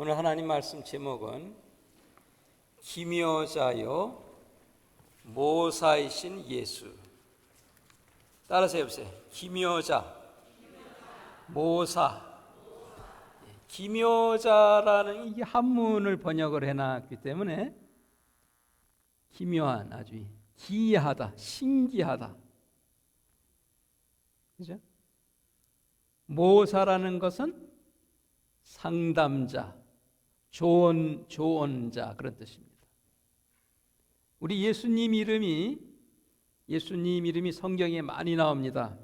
오늘 하나님 말씀 제목은 기묘자요 모사이신 예수. 따라서 해보세요. 기묘자, 모사. 기묘자라는 이 한문을 번역을 해놨기 때문에 기묘한 아주 기이하다, 신기하다. 그죠? 모사라는 것은 상담자, 조언, 조언자 그런 뜻입니다. 우리 예수님 이름이 예수님 이름이 성경에 많이 나옵니다.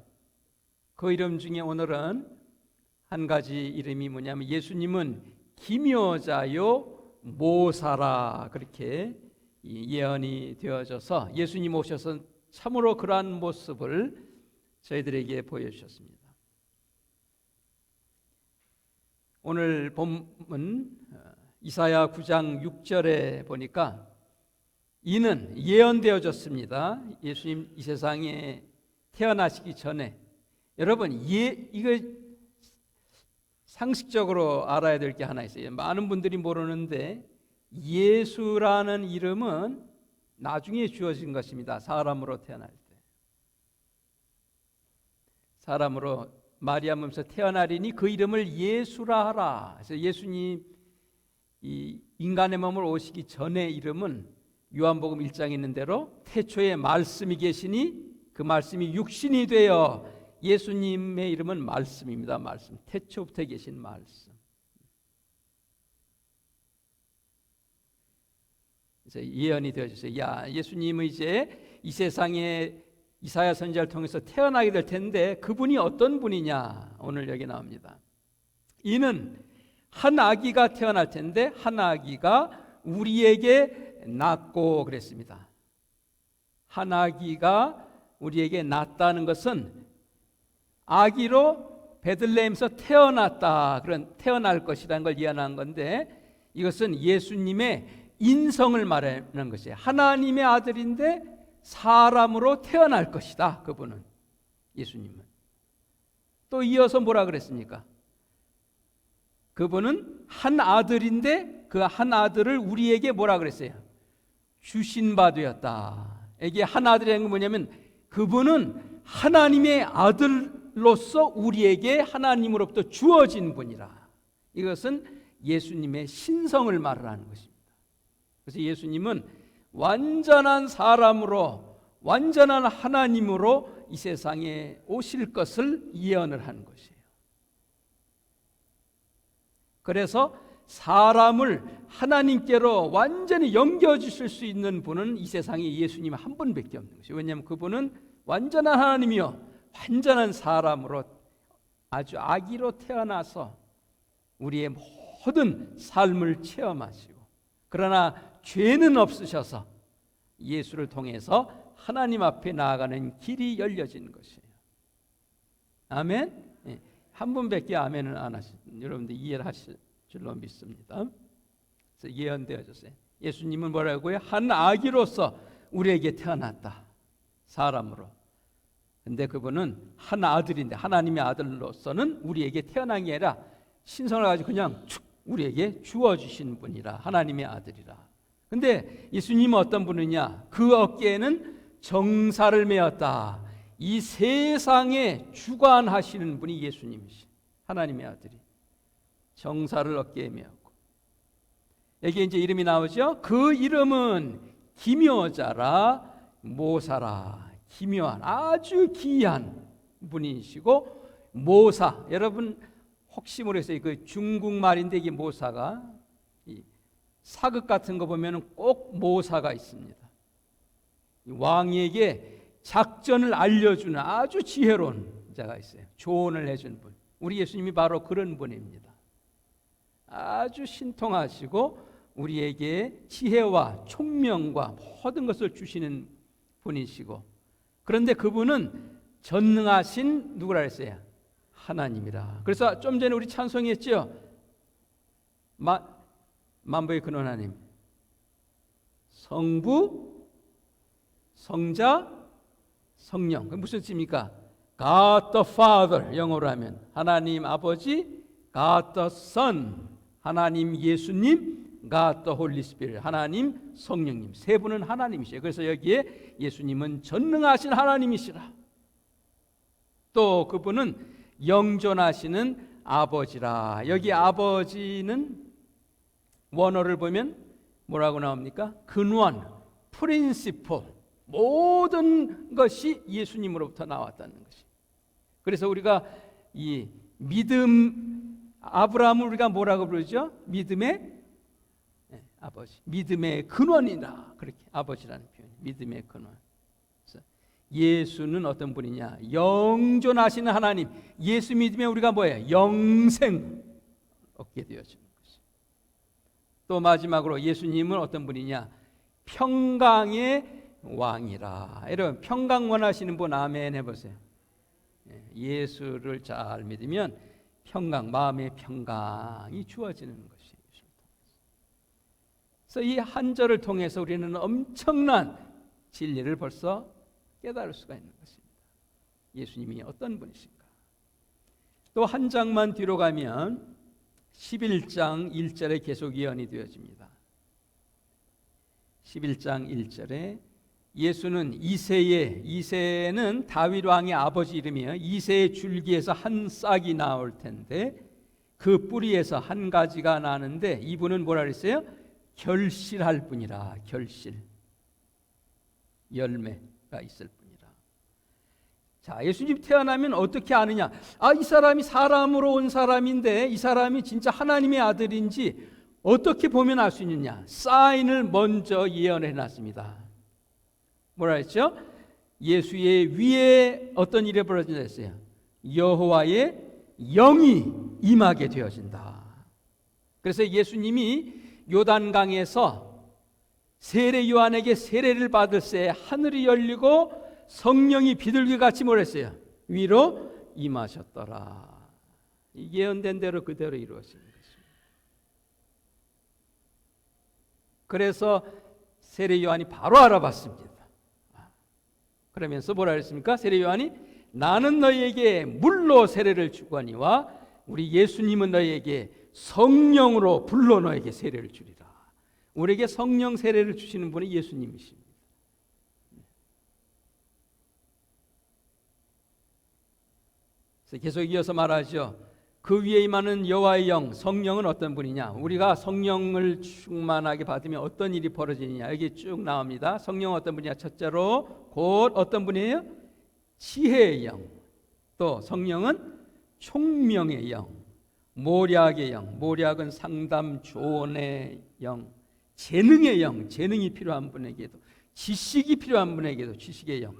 그 이름 중에 오늘은 한 가지 이름이 뭐냐면 예수님은 기묘자요 모사라 그렇게 예언이 되어져서 예수님 오셔서 참으로 그러한 모습을 저희들에게 보여주셨습니다. 오늘 본문 어, 이사야 9장 6절에 보니까 이는 예언되어졌습니다. 예수님 이 세상에 태어나시기 전에 여러분 예 이거 상식적으로 알아야 될 게 하나 있어요. 많은 분들이 모르는데 예수라는 이름은 나중에 주어진 것입니다. 사람으로 태어날 때. 사람으로 마리아 몸에서 태어나리니 그 이름을 예수라 하라. 그래서 예수님 이 인간의 몸을 오시기 전의 이름은 요한복음 1장에 있는 대로 태초에 말씀이 계시니 그 말씀이 육신이 되어 예수님의 이름은 말씀입니다. 말씀. 태초부터 계신 말씀. 그래서 예언이 되어졌어요. 야, 예수님은 이제 이 세상에 이사야 선지자를 통해서 태어나게 될 텐데 그분이 어떤 분이냐 오늘 여기 나옵니다. 이는 한 아기가 태어날 텐데 한 아기가 우리에게 낳고 그랬습니다. 한 아기가 우리에게 낳았다는 것은 아기로 베들레헴에서 태어났다 그런 태어날 것이라는 걸 예언한 건데 이것은 예수님의 인성을 말하는 것이에요. 하나님의 아들인데 사람으로 태어날 것이다. 그분은 예수님은 또 이어서 뭐라 그랬습니까? 그분은 한 아들인데 그 한 아들을 우리에게 뭐라 그랬어요? 주신 바 되었다. 이게 한 아들이라는 건 뭐냐면 그분은 하나님의 아들로서 우리에게 하나님으로부터 주어진 분이라. 이것은 예수님의 신성을 말하는 것입니다. 그래서 예수님은 완전한 사람으로 완전한 하나님으로 이 세상에 오실 것을 예언을 한 것이에요. 그래서 사람을 하나님께로 완전히 연결 주실 수 있는 분은 이 세상에 예수님 한 분밖에 없는 것이에요. 왜냐하면 그분은 완전한 하나님이요 완전한 사람으로 아주 아기로 태어나서 우리의 모든 삶을 체험하시고 그러나 죄는 없으셔서 예수를 통해서 하나님 앞에 나아가는 길이 열려진 것이에요. 아멘. 예. 한 분밖에 아멘을 안 하시. 여러분들 이해를 하실 줄로 믿습니다. 예언되어졌어요. 예수님은 뭐라고요? 한 아기로서 우리에게 태어났다. 사람으로. 근데 그분은 한 아들인데 하나님의 아들로서는 우리에게 태어난 게 아니라 신성을 가지고 그냥 축 우리에게 주어 주신 분이라 하나님의 아들이라. 근데 예수님은 어떤 분이냐? 그 어깨에는 정사를 메었다. 이 세상에 주관하시는 분이 예수님이시. 하나님의 아들이. 정사를 어깨에 메었고. 여기 이제 이름이 나오죠? 그 이름은 기묘자라 모사라. 기묘한 아주 기이한 분이시고 모사. 여러분 혹시 모르겠어요. 그 중국 말인데 이게 모사가 사극 같은 거 보면 꼭 모사가 있습니다. 왕에게 작전을 알려주는 아주 지혜로운 자가 있어요. 조언을 해준 분. 우리 예수님이 바로 그런 분입니다. 아주 신통하시고 우리에게 지혜와 총명과 모든 것을 주시는 분이시고 그런데 그분은 전능하신 누구라 했어요? 하나님이라. 그래서 좀 전에 우리 찬송했죠. 만부의 근원 하나님 성부 성자 성령 그 무슨 뜻입니까? God the Father 영어로 하면 하나님 아버지 God the Son 하나님 예수님, God the Holy Spirit, 하나님 성령님 세 분은 하나님이시죠. 그래서 여기에 예수님은 전능하신 하나님이시라. 또 그분은 영존하시는 아버지라. 여기 아버지는 원어를 보면 뭐라고 나옵니까? 근원, 프린시플 모든 것이 예수님으로부터 나왔다는 것이. 그래서 우리가 이 믿음 아브라함을 우리가 뭐라고 부르죠? 믿음의 네, 아버지, 믿음의 근원이다. 그렇게 아버지라는 표현, 믿음의 근원. 그래서 예수는 어떤 분이냐? 영존하시는 하나님. 예수 믿으면 우리가 뭐예요? 영생 얻게 되어지는 것이. 또 마지막으로 예수님은 어떤 분이냐? 평강의 왕이라. 여러분 평강 원하시는 분 아멘 해보세요. 예, 예수를 잘 믿으면 평강, 마음의 평강이 주어지는 것이. 그래서 이 한 절을 통해서 우리는 엄청난 진리를 벌써 깨달을 수가 있는 것입니다. 예수님이 어떤 분이신가? 또 한 장만 뒤로 가면 11장 1절에 계속 예언이 되어집니다. 11장 1절에 예수는 이세의 이세는 다윗 왕의 아버지 이름이에요. 이세의 줄기에서 한 싹이 나올 텐데 그 뿌리에서 한 가지가 나는데 이분은 뭐라 그랬어요? 결실할 뿐이라 결실 열매가 있을 뿐이라. 자, 예수님 태어나면 어떻게 아느냐? 아, 이 사람이 사람으로 온 사람인데 이 사람이 진짜 하나님의 아들인지 어떻게 보면 알 수 있느냐? 사인을 먼저 예언해 놨습니다. 뭐라 했죠? 예수의 위에 어떤 일이 벌어진다 했어요. 여호와의 영이 임하게 되어진다. 그래서 예수님이 요단강에서 세례 요한에게 세례를 받을 때 하늘이 열리고 성령이 비둘기 같이 뭐랬어요? 위로 임하셨더라. 예언된 대로 그대로 이루어진 것입니다. 그래서 세례 요한이 바로 알아봤습니다. 그러면서 뭐라 했습니까? 세례 요한이 나는 너희에게 물로 세례를 주거니와 우리 예수님은 너희에게 성령으로 불러 너에게 세례를 주리라. 우리에게 성령 세례를 주시는 분이 예수님이십니다. 그래서 계속 이어서 말하죠. 그 위에 임하는 여호와의 영, 성령은 어떤 분이냐? 우리가 성령을 충만하게 받으면 어떤 일이 벌어지느냐? 여기 쭉 나옵니다. 성령은 어떤 분이냐? 첫째로 곧 어떤 분이에요? 지혜의 영. 또 성령은 총명의 영, 모략의 영. 모략은 상담 조언의 영, 재능의 영. 재능이 필요한 분에게도 지식이 필요한 분에게도 지식의 영.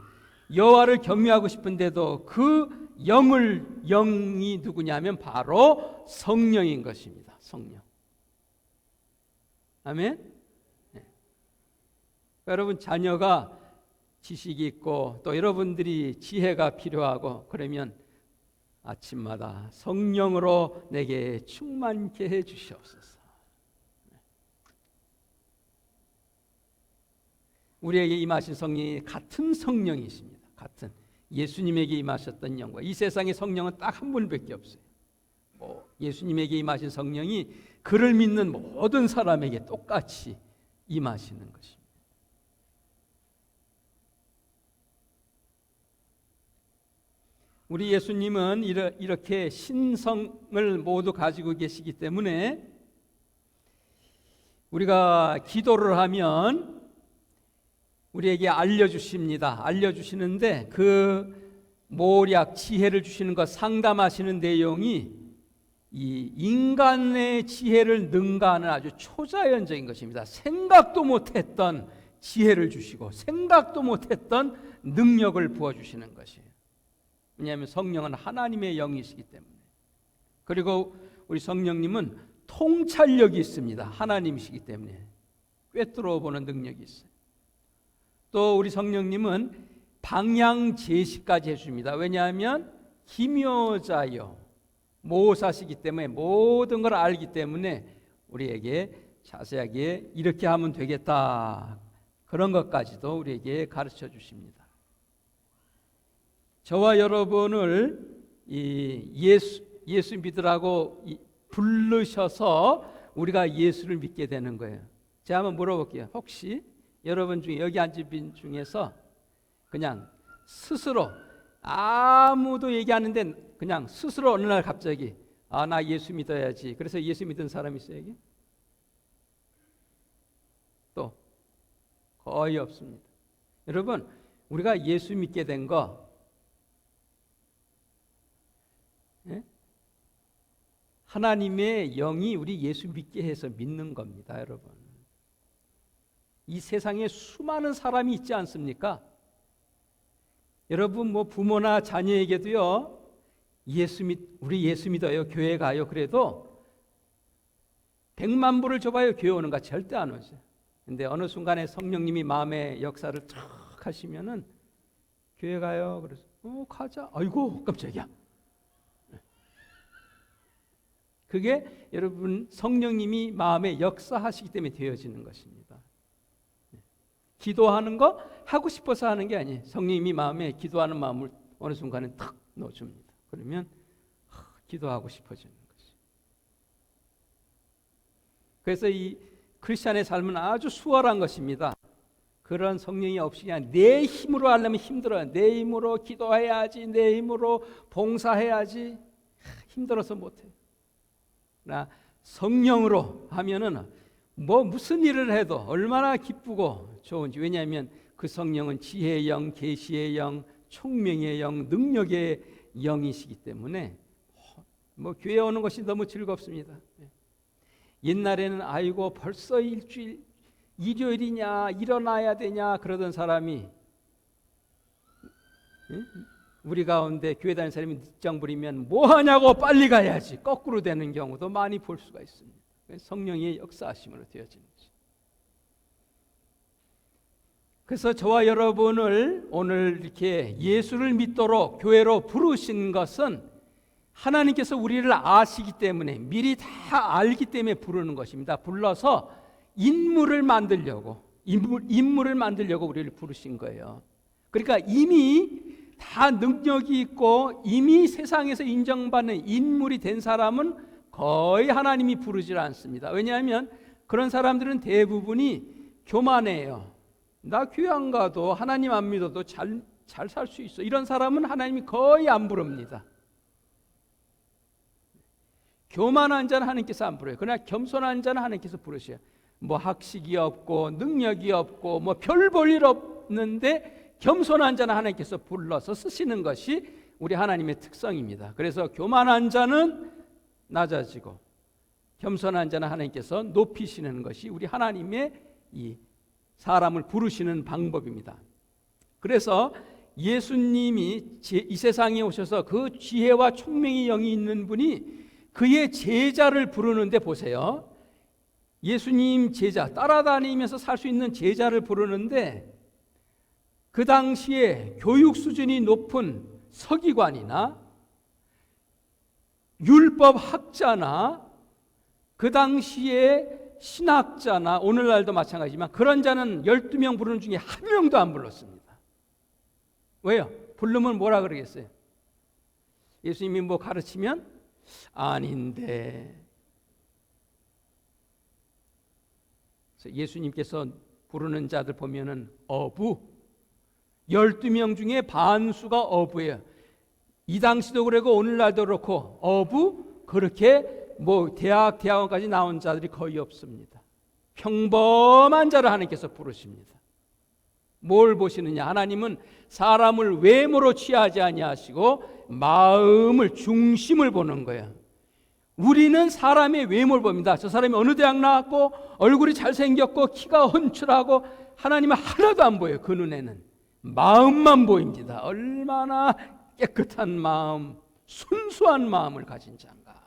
여호와를 경외하고 싶은데도 그 영을 영이 누구냐면 바로 성령인 것입니다. 성령. 아멘. 네. 여러분 자녀가 지식이 있고 또 여러분들이 지혜가 필요하고 그러면 아침마다 성령으로 내게 충만케 해 주시옵소서. 우리에게 임하신 성령이 같은 성령이십니다. 같은 예수님에게 임하셨던 영과 이 세상의 성령은 딱 한 분밖에 없어요. 뭐 예수님에게 임하신 성령이 그를 믿는 모든 사람에게 똑같이 임하시는 것입니다. 우리 예수님은 이렇게 신성을 모두 가지고 계시기 때문에 우리가 기도를 하면 우리에게 알려주십니다. 알려주시는데 그 모략 지혜를 주시는 것 상담하시는 내용이 이 인간의 지혜를 능가하는 아주 초자연적인 것입니다. 생각도 못했던 지혜를 주시고 생각도 못했던 능력을 부어주시는 것이에요. 왜냐하면 성령은 하나님의 영이시기 때문에. 그리고 우리 성령님은 통찰력이 있습니다. 하나님이시기 때문에 꿰뚫어 보는 능력이 있어요. 또 우리 성령님은 방향 제시까지 해줍니다. 왜냐하면 기묘자요 모사시기 때문에 모든 걸 알기 때문에 우리에게 자세하게 이렇게 하면 되겠다 그런 것까지도 우리에게 가르쳐 주십니다. 저와 여러분을 이 예수 예수 믿으라고 부르셔서 우리가 예수를 믿게 되는 거예요. 제가 한번 물어볼게요. 혹시 여러분 중에 여기 앉은 분 중에서 그냥 스스로 아무도 얘기하는데 그냥 스스로 어느 날 갑자기 아 나 예수 믿어야지. 그래서 예수 믿은 사람 있어요 여기? 또 거의 없습니다. 여러분 우리가 예수 믿게 된거 예? 하나님의 영이 우리 예수 믿게 해서 믿는 겁니다, 여러분. 이 세상에 수많은 사람이 있지 않습니까? 여러분 뭐 부모나 자녀에게도요. 예수 믿 우리 예수 믿어요. 교회 가요. 그래도 백만 불을 줘 봐요. 교회 오는가 절대 안 오죠. 근데 어느 순간에 성령님이 마음의 역사를 탁 하시면은 교회 가요. 그래서 어 가자. 아이고 깜짝이야. 그게 여러분 성령님이 마음에 역사하시기 때문에 되어지는 것입니다. 기도하는 거 하고 싶어서 하는 게 아니에요. 성령님이 마음에 기도하는 마음을 어느 순간에 탁 넣어줍니다. 그러면 하, 기도하고 싶어지는 거죠. 그래서 이 크리스천의 삶은 아주 수월한 것입니다. 그런 성령이 없이 그냥 내 힘으로 하려면 힘들어요. 내 힘으로 기도해야지, 내 힘으로 봉사해야지 힘들어서 못해요. 나 성령으로 하면은 뭐 무슨 일을 해도 얼마나 기쁘고 좋은지 왜냐하면 그 성령은 지혜의 영, 계시의 영, 총명의 영, 능력의 영이시기 때문에 뭐 교회 오는 것이 너무 즐겁습니다. 옛날에는 아이고 벌써 일주일 일요일이냐 일어나야 되냐 그러던 사람이 우리 가운데 교회 다니는 사람이 늦장 부리면 뭐 하냐고 빨리 가야지 거꾸로 되는 경우도 많이 볼 수가 있습니다. 성령의 역사하심으로 거죠. 그래서 저와 여러분을 오늘 이렇게 예수를 믿도록 교회로 부르신 것은 하나님께서 우리를 아시기 때문에 미리 다 알기 때문에 부르는 것입니다. 불러서 인물을 만들려고 인물, 인물을 만들려고 우리를 부르신 거예요. 그러니까 이미 다 능력이 있고 이미 세상에서 인정받는 인물이 된 사람은 거의 하나님이 부르질 않습니다. 왜냐하면 그런 사람들은 대부분이 교만해요. 나안 가도 하나님 안 믿어도 잘 잘 살 수 있어. 이런 사람은 하나님이 거의 안 부릅니다. 교만한 자는 하나님께서 안 부르요. 그러나 겸손한 자는 하나님께서 부르셔요. 뭐 학식이 없고 능력이 없고 뭐 별 볼 일 없는데 겸손한 자는 하나님께서 불러서 쓰시는 것이 우리 하나님의 특성입니다. 그래서 교만한 자는 낮아지고 겸손한 자는 하나님께서 높이시는 것이 우리 하나님의 이 사람을 부르시는 방법입니다. 그래서 예수님이 이 세상에 오셔서 그 지혜와 총명의 영이 있는 분이 그의 제자를 부르는데 보세요. 예수님 제자 따라다니면서 살 수 있는 제자를 부르는데 그 당시에 교육 수준이 높은 서기관이나 율법 학자나 그 당시에 신학자나 오늘날도 마찬가지지만 그런 자는 12명 부르는 중에 한 명도 안 불렀습니다. 왜요? 부르면 뭐라 그러겠어요? 예수님이 뭐 가르치면 아닌데. 예수님께서 부르는 자들 보면은 어부 12명 중에 반수가 어부예요. 이 당시도 그렇고 오늘날도 그렇고 어부 그렇게 뭐 대학 대학원까지 나온 자들이 거의 없습니다. 평범한 자를 하나님께서 부르십니다. 뭘 보시느냐? 하나님은 사람을 외모로 취하지 아니하시고 마음을 중심을 보는 거예요. 우리는 사람의 외모를 봅니다. 저 사람이 어느 대학 나왔고 얼굴이 잘생겼고 키가 헌출하고 하나님은 하나도 안 보여요. 그 눈에는 마음만 보입니다. 얼마나 깨끗한 마음, 순수한 마음을 가진 자인가.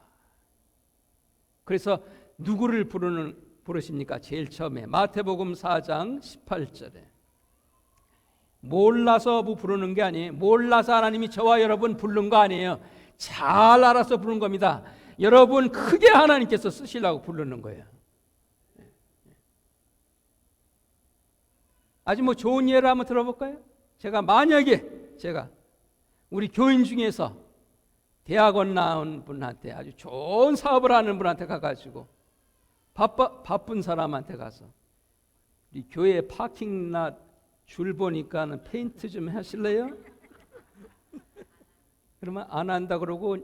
그래서 누구를 부르는 부르십니까? 제일 처음에 마태복음 4장 18절에 몰라서 부르는 게 아니에요. 몰라서 하나님이 저와 여러분 부른 거 아니에요. 잘 알아서 부른 겁니다. 여러분 크게 하나님께서 쓰시려고 부르는 거예요. 아주 뭐 좋은 예를 한번 들어볼까요? 제가 만약에 제가 우리 교인 중에서 대학원 나온 분한테 아주 좋은 사업을 하는 분한테 가가지고 바빠, 바쁜 사람한테 가서 우리 교회 파킹lot 줄 보니까는 페인트 좀 하실래요? 그러면 안 한다 그러고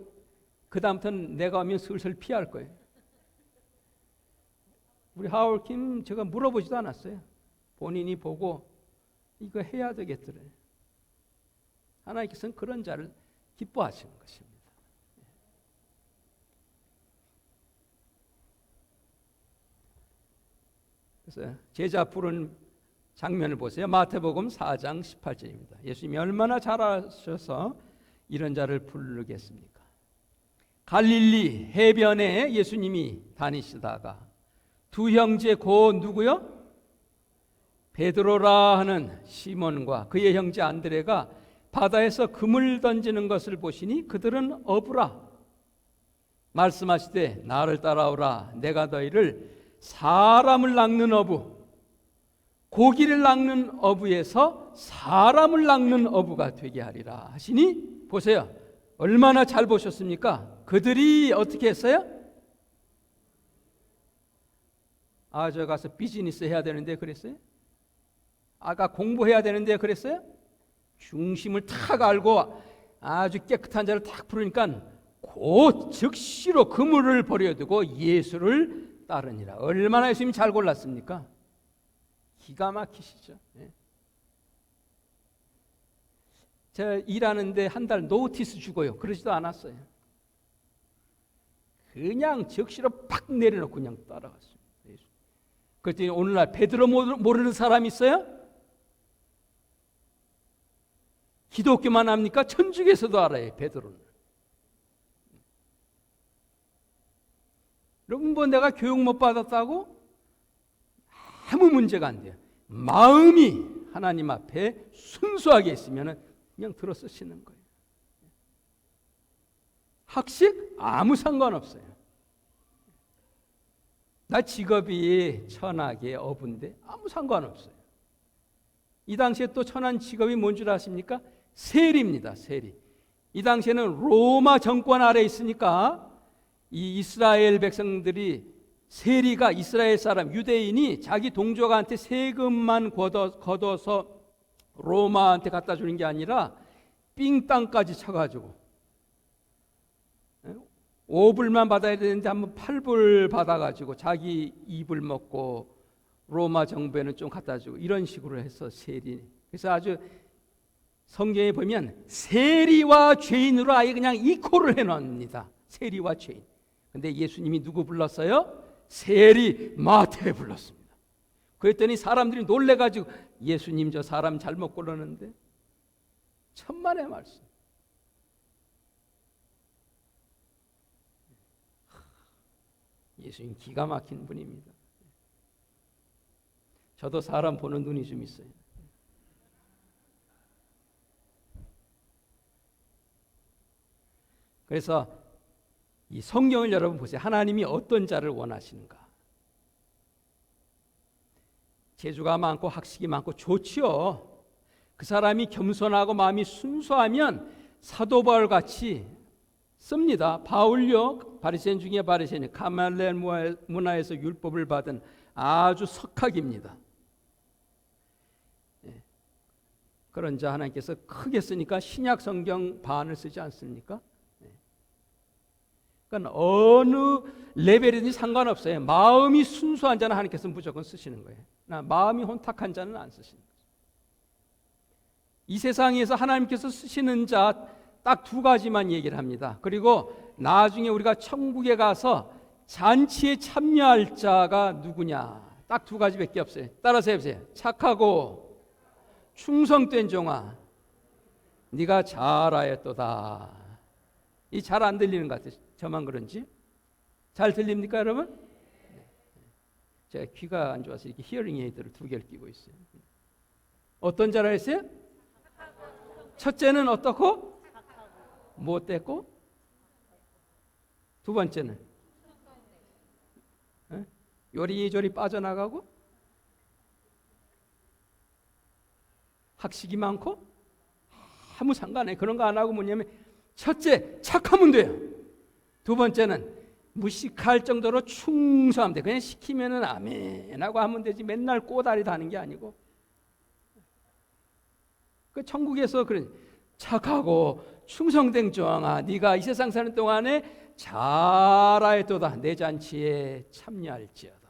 그 다음부터는 내가 오면 슬슬 피할 거예요. 우리 하울킴 제가 물어보지도 않았어요. 본인이 보고 이거 해야 되겠더래. 하나님께서는 그런 자를 기뻐하시는 것입니다. 그래서 제자 부른 장면을 보세요. 마태복음 4장 18절입니다. 예수님이 얼마나 잘하셔서 이런 자를 부르겠습니까? 갈릴리 해변에 예수님이 다니시다가 두 형제 고 누구요? 베드로라 하는 시몬과 그의 형제 안드레가 바다에서 금을 던지는 것을 보시니 그들은 어부라 말씀하시되 나를 따라오라 내가 너희를 사람을 낚는 어부 고기를 낚는 어부에서 사람을 낚는 어부가 되게 하리라 하시니 보세요 얼마나 잘 보셨습니까? 그들이 어떻게 했어요? 아, 저 가서 비즈니스 해야 되는데 그랬어요? 아까 공부해야 되는데 그랬어요? 중심을 탁 알고 아주 깨끗한 자를 탁 부르니까 곧 즉시로 그물을 버려두고 예수를 따르니라. 얼마나 예수님 잘 골랐습니까? 기가 막히시죠. 예. 제가 일하는데 한 달 노티스 주고요. 그러지도 않았어요. 그냥 즉시로 팍 내려놓고 그냥 따라갔어요. 그랬더니 오늘날 베드로 모르는 사람 있어요? 기독교만 합니까? 천주교에서도 알아요, 베드로는. 여러분, 뭐 내가 교육 못 받았다고? 아무 문제가 안 돼요. 마음이 하나님 앞에 순수하게 있으면 그냥 들어 쓰시는 거예요. 학식? 아무 상관없어요. 나 직업이 천하계 어부인데 아무 상관없어요. 이 당시에 또 천한 직업이 뭔 줄 아십니까? 세리입니다. 세리. 이 당시에는 로마 정권 아래 있으니까 이 이스라엘 백성들이 세리가 이스라엘 사람 유대인이 자기 동족한테 세금만 걷어, 걷어서 로마한테 갖다 주는 게 아니라 삥 땅까지 쳐가지고 5불만 받아야 되는데 한번 8불 받아가지고 자기 입을 먹고 로마 정부에는 좀 갖다 주고 이런 식으로 해서 세리. 그래서 아주 성경에 보면 세리와 죄인으로 아예 그냥 이코를 해놓습니다. 세리와 죄인. 근데 예수님이 누구 불렀어요? 세리 마태 불렀습니다. 그랬더니 사람들이 놀래가지고 예수님 저 사람 잘못 고르는데 천만의 말씀. 예수님 기가 막힌 분입니다. 저도 사람 보는 눈이 좀 있어요. 그래서 이 성경을 여러분 보세요. 하나님이 어떤 자를 원하시는가? 재주가 많고 학식이 많고 좋지요. 그 사람이 겸손하고 마음이 순수하면 사도 바울 같이 씁니다. 바울요 바리새인 중에 바리새인 가말렐 문화에서 율법을 받은 아주 석학입니다. 예. 그런 자 하나님께서 크게 쓰니까 신약 성경 반을 쓰지 않습니까? 예. 그러니까 어느 레벨이든지 상관없어요. 마음이 순수한 자는 하나님께서 무조건 쓰시는 거예요. 마음이 혼탁한 자는 안 쓰시는 거죠. 이 세상에서 하나님께서 쓰시는 자 딱 두 가지만 얘기를 합니다. 그리고 나중에 우리가 천국에 가서 잔치에 참여할 자가 누구냐? 딱 두 가지밖에 없어요. 따라서 해보세요. 착하고 충성된 종아, 네가 잘하였도다. 이 잘 안 들리는 것 같아요. 저만 그런지 잘 들립니까, 여러분? 제가 귀가 안 좋아서 이렇게 히어링 에이드를 두 개를 끼고 있어요. 어떤 자라 했어요? 첫째는 어떻고? 못됐고? 두 번째는 에? 요리조리 빠져나가고 학식이 많고 아무 상관에 그런 거 안 하고 뭐냐면 첫째, 착하면 돼요. 두 번째는 무식할 정도로 충성하면 돼. 그냥 시키면은 아멘하고 하면 되지. 맨날 꼬다리 다는 게 아니고. 그 천국에서 그런 착하고 충성된 조항아, 네가 이 세상 사는 동안에 잘하였도다. 내 잔치에 참여할지어다.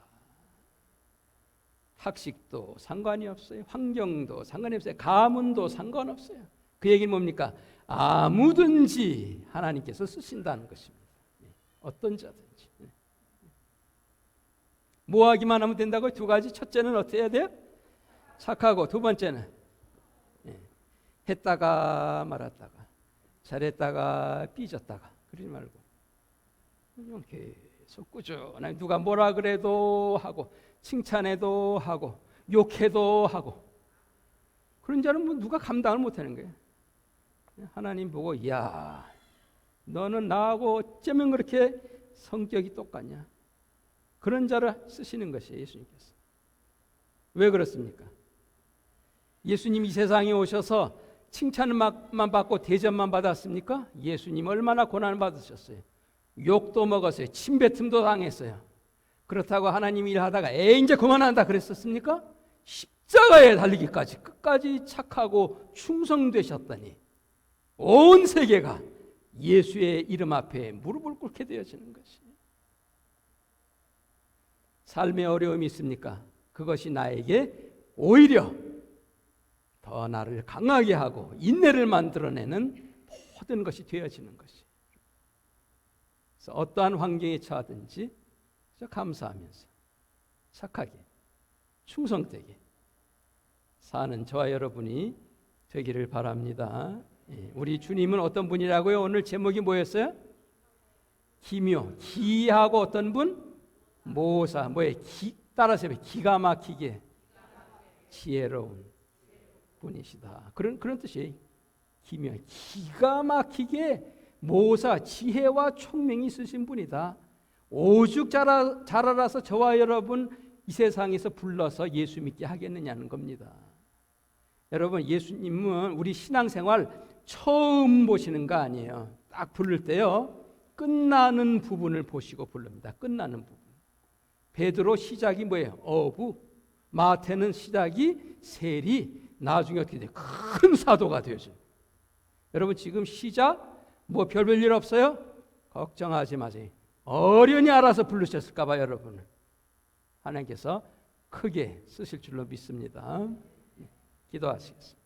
학식도 상관이 없어요. 환경도 상관이 없어요. 가문도 상관없어요. 그 얘기는 뭡니까? 아무든지 하나님께서 쓰신다는 것입니다. 예, 어떤 자든지. 예. 뭐 하기만 하면 된다고 두 가지. 첫째는 어떻게 해야 돼요? 착하고 두 번째는 예, 했다가 말았다가 잘했다가 삐졌다가 그러지 말고 그냥 계속 꾸준하게 누가 뭐라 그래도 하고 칭찬해도 하고 욕해도 하고 그런 자는 뭐 누가 감당을 못하는 거예요. 하나님 보고 야 너는 나하고 어쩌면 그렇게 성격이 똑같냐? 그런 자를 쓰시는 것이에요 예수님께서. 왜 그렇습니까? 예수님 이 세상에 오셔서 칭찬만 받고 대접만 받았습니까? 예수님 얼마나 고난을 받으셨어요? 욕도 먹었어요. 침뱉음도 당했어요. 그렇다고 하나님 일하다가 에 이제 그만한다. 그랬었습니까? 십자가에 달리기까지 끝까지 착하고 충성되셨더니. 온 세계가 예수의 이름 앞에 무릎을 꿇게 되어지는 것이 삶의 어려움이 있습니까? 그것이 나에게 오히려 더 나를 강하게 하고 인내를 만들어내는 모든 것이 되어지는 것이. 그래서 어떠한 환경에 처하든지 감사하면서 착하게 충성되게 사는 저와 여러분이 되기를 바랍니다. 예, 우리 주님은 어떤 분이라고요? 오늘 제목이 뭐였어요? 기묘, 기하고 어떤 분? 모사, 뭐에 기 따라서 기가 막히게 지혜로운 분이시다. 그런 그런 뜻이에요. 기묘, 기가 막히게 모사, 지혜와 총명이 있으신 분이다. 오죽 잘 알아서 저와 여러분 이 세상에서 불러서 예수 믿게 하겠느냐는 겁니다. 여러분 예수님은 우리 신앙생활 처음 보시는 거 아니에요. 딱 부를 때요. 끝나는 부분을 보시고 부릅니다. 끝나는 부분. 베드로 시작이 뭐예요? 어부. 마태는 시작이 세리. 나중에 어떻게 돼? 큰 사도가 되죠. 여러분 지금 시작 뭐 별별 일 없어요? 걱정하지 마세요. 어련히 알아서 부르셨을까 봐 여러분. 하나님께서 크게 쓰실 줄로 믿습니다. 기도하시겠습니다.